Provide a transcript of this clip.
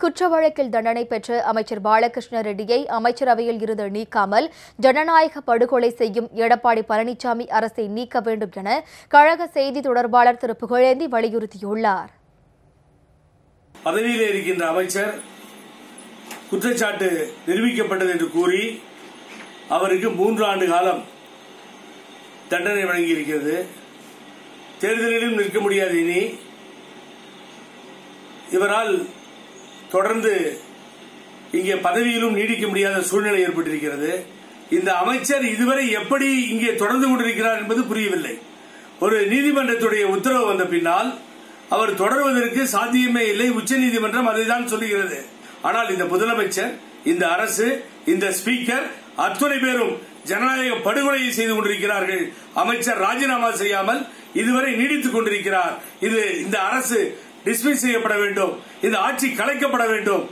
குற்ற வழக்கில் தண்டனை பெற்ற அமைச்சர் பாலகிருஷ்ண ரெட்டியை அமைச்சரவையில் இருந்து நீக்காமல் ஜனநாயக படுகொலை செய்யும் எடப்பாடி பழனிசாமி அரசை நீக்க வேண்டும் என கழக செய்தி தொடர்பாளர் திரு புகழேந்தி வலியுறுத்தியுள்ளார். பதவியில் இருக்கின்ற அமைச்சர் குற்றச்சாட்டு நிரூபிக்கப்பட்டது என்று கூறி அவருக்கு மூன்று ஆண்டு காலம் தண்டனை வழங்கியிருக்கிறது. தேர்தலிலும் நிற்க முடியாது இனி. இவரால் தொடர்ந்து இங்கே பதவியிலும் நீடிக்க முடியாத சூழ்நிலை ஏற்பட்டிருக்கிறது. இந்த அமைச்சர் இதுவரை எப்படி இங்கே தொடர்ந்து கொண்டிருக்கிறார் என்பது புரியவில்லை. ஒரு நீதிமன்றத்துடைய உத்தரவு வந்த பின்னால் அவர் தொடர்வதற்கு சாத்தியமே இல்லை. உச்சநீதிமன்றம் அதைதான் சொல்லுகிறது. ஆனால் இந்த முதலமைச்சர் இந்த அரசு இந்த ஸ்பீக்கர் அத்துணை பேரும் ஜனநாயக படுகொலையை செய்து கொண்டிருக்கிறார்கள். அமைச்சர் ராஜினாமா செய்யாமல் இதுவரை நீடித்துக் கொண்டிருக்கிறார். இது இந்த அரசு டிஸ்மிஸ் செய்யப்பட வேண்டும். இந்த ஆட்சி கலைக்கப்பட வேண்டும்.